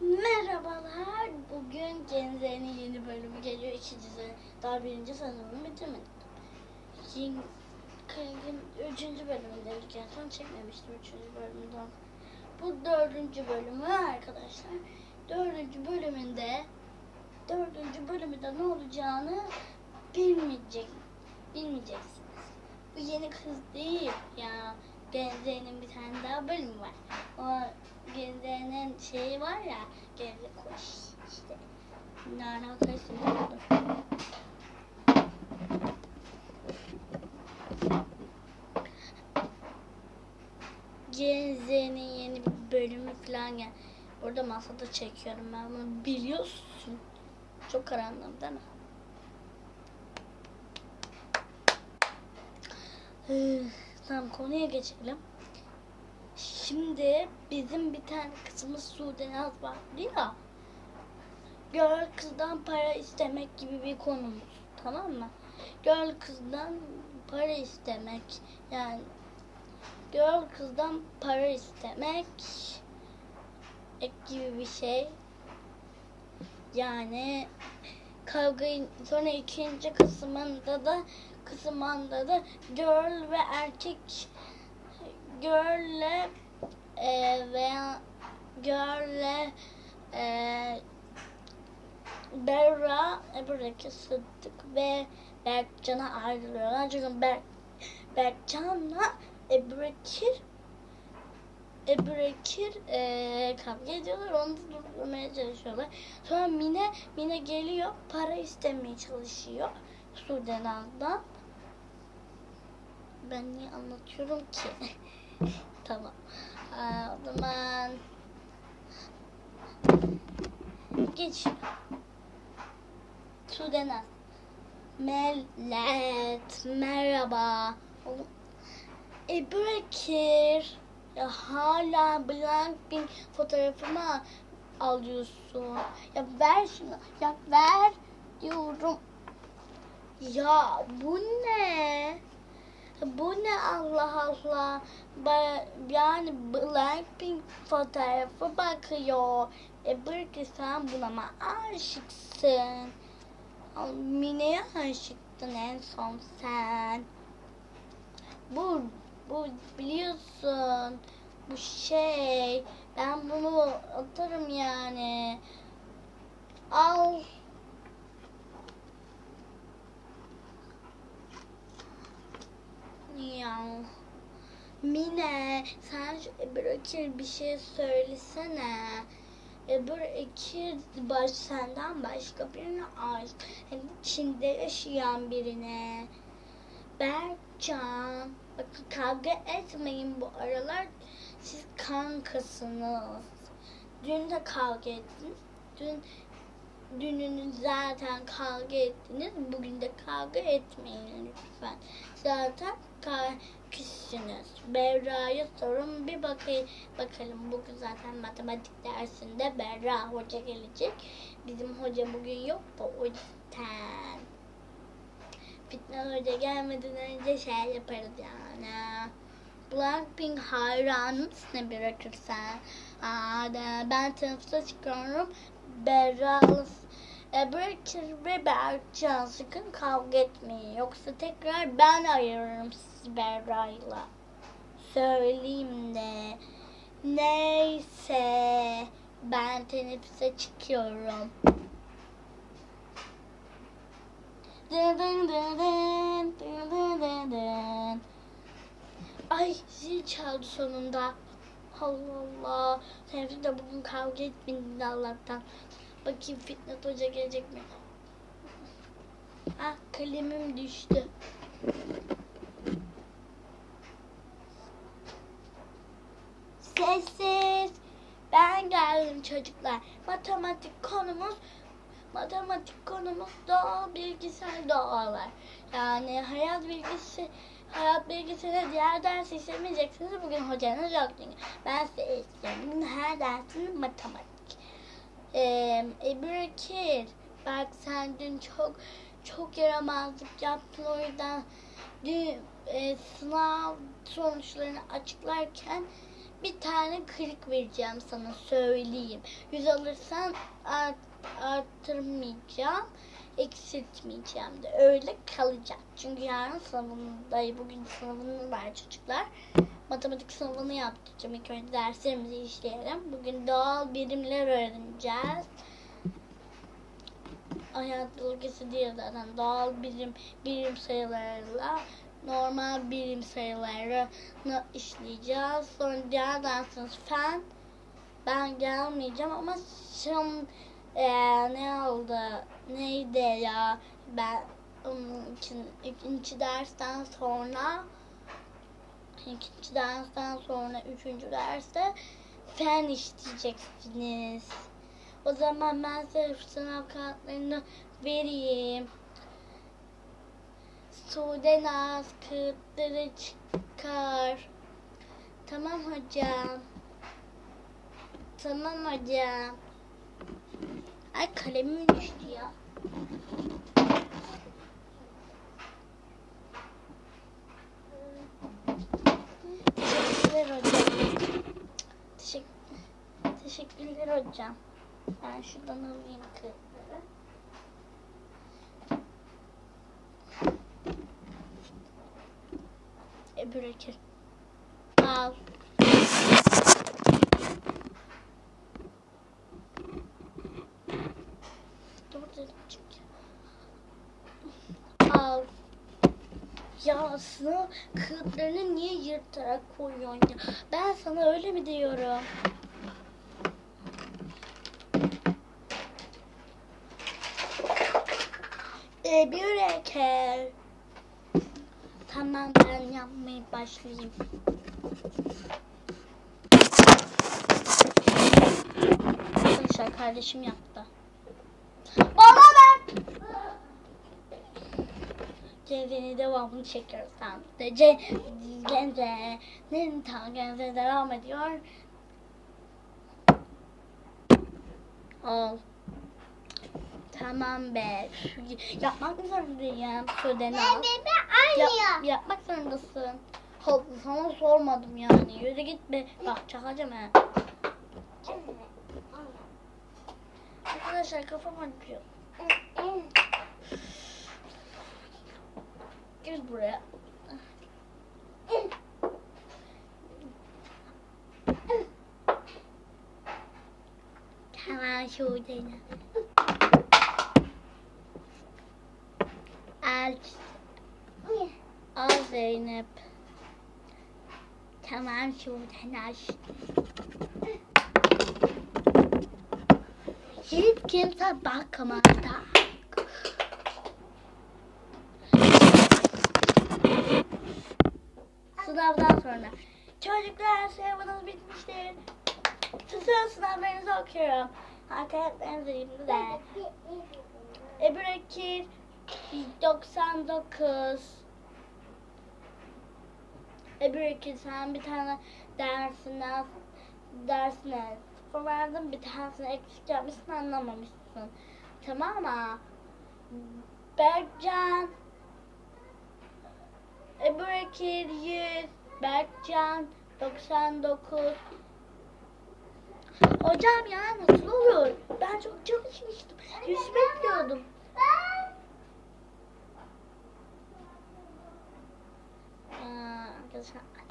Merhabalar. Bugün Genze'nin yeni bölümü geliyor. İkinci. Daha birinci sezonu bitirmedim. Kayık'ın üçüncü bölümündeydik. En son çekmemiştim üçüncü bölümden. Bu dördüncü bölümü arkadaşlar. Dördüncü bölümünde dördüncü bölümünde ne olacağını bilmeyecek, bilmeyeceksiniz. Bu yeni kız değil ya. Genze'nin bir tane daha bölümü var. O Genze'nin şeyi var ya. Genze koş işte. Ne alakası oldu? Genze'nin yeni bir bölümü falan gel. Orada masada çekiyorum ben bunu biliyorsun. Çok karanlık değil mi? Üf, Tamam konuya geçelim. Şimdi bizim bir tane kızımız Sude Naz vardı ya. Göl kızdan para istemek gibi bir konumuz. Tamam mı? Göl kızdan para istemek. Yani göl kızdan para istemek ek gibi bir şey. Yani kavgayı sonra ikinci kısmında da kısmında da girl ve erkek girl'le e, veya girl'le e, Berra, Ebru'daki Sıddık ve Berkcan'a ayrılıyorlar. Çünkü Berk, Berkcan'la Ebrekir Ebrekir e, kavga ediyorlar. Onu da durdurmaya çalışıyorlar. Sonra Mine Mine geliyor. Para istemeye çalışıyor. Sudenaz'dan. Ben niye anlatıyorum ki? tamam. Aa, o zaman geç. Sudenaz. Mellet. Merhaba. Oğlum, Ebru Ekir. Ya hala Blackpink fotoğrafımı alıyorsun. Ya ver şunu. Ya ver diyorum. Ya bu ne? Bu ne Allah Allah? Yani Blackpink fotoğrafı bakıyor. E belki sen buna mı aşıksın? Mine'ye aşıktın en son sen. Bu, bu biliyorsun. Bu şey. Ben bunu atarım yani. Al. Ya. Mine sen Ekir bir şey söylesene. Ebru Ekir baş, senden başka birine aşık. Hem Çin'de yaşayan birine. Berkcan. Bakın kavga etmeyin bu aralar. Siz kankasınız. Dün de kavga ettiniz. Dün dününüz zaten kavga ettiniz. Bugün de kavga etmeyin lütfen. Zaten ka- küssünüz. Berra'ya sorun bir bakayım. Bakalım bugün zaten matematik dersinde Berra hoca gelecek. Bizim hoca bugün yok da o yüzden. Fitne Hoca gelmeden önce şey yaparız yani. Blackpink hayranısın bırakırsan. Aa, de- ben teneffüse çıkıyorum. Berra Ebrekir ve Berkcan sakın kavga etmeyin. Yoksa tekrar ben ayırırım sizi Berra'yla. Söyleyeyim de. Neyse. Ben teneffüse çıkıyorum. Dın dın dın dın, dın dın dın dın. Ay zil çaldı sonunda. Allah Allah. Teneffüs de bugün kavga etmedin Allah'tan. Bakayım Fitnat Hoca gelecek mi? Ah kalemim düştü. Sessiz. Ben geldim çocuklar. Matematik konumuz matematik konumuz doğal bilgisayar doğalar. Yani hayat bilgisi hayat bilgisine diğer ders işlemeyeceksiniz. Bugün hocanız yok çünkü. Ben size istiyorum. Her dersiniz matematik. Ee, Ebru Ekir, bak sen dün çok çok yaramazlık yaptın o yüzden dün e, sınav sonuçlarını açıklarken bir tane kırık vereceğim sana söyleyeyim. 100 alırsan art, arttırmayacağım, eksiltmeyeceğim de. Öyle kalacak. Çünkü yarın sınavındayım. Bugün sınavını var çocuklar. Matematik sınavını yaptıracağım. İlk önce derslerimizi işleyelim. Bugün doğal birimler öğreneceğiz. Hayat bölgesi değil zaten. Doğal birim, birim sayılarla normal birim sayılarını işleyeceğiz. Sonra diğer dersiniz fen. Ben gelmeyeceğim ama şimdi eee, ne oldu? Neydi ya? Ben onun için ikinci dersten sonra ikinci dersten sonra üçüncü derste fen işleyeceksiniz. O zaman ben size sınav kağıtlarını vereyim. Sude Naz kağıtları çıkar. Tamam hocam. Tamam hocam. Ay kalemim düştü ya. Teşekkürler hocam. Teşekkür, teşekkürler hocam. Ben şuradan alayım kağıtları. Ebru Ekir. Al. Al. Ya sınav kağıtlarını niye yırtarak koyuyorsun ya? Ben sana öyle mi diyorum? Eker. Tamam ben yapmaya başlayayım. Arkadaşlar kardeşim yaptı. Bana ver. Genze'nin devamını çekiyoruz tamam. Ce, Genze, ne tam Genze devam ediyor. Al. Tamam be. Yapmak zorundayım. Söyleni al. Yap, yapmak zorundasın. Sana sormadım yani. Yürü git be. Bak çakacağım he. Arkadaşlar kafam acıyor. Gel buraya. Tamam şu dene. Al. Zeynep. Tamam şuradan aç. Hiç kimse bakmadı. Sınavdan sonra. Çocuklar sınavınız bitmiştir. Sizin sınavlarınızı okuyorum. Arkadaşlarınızı elimde. Ebru Ekir 99 Ebru Ekir sen bir tane dersinden dersine sıfır verdin bir tanesini eksik yapmışsın anlamamışsın. Tamam mı? Berkcan Ebru Ekir 100 Berkcan 99 Hocam ya nasıl olur? Ben çok çalışmıştım. Yüz bekliyordum. Aa, arkadaşlar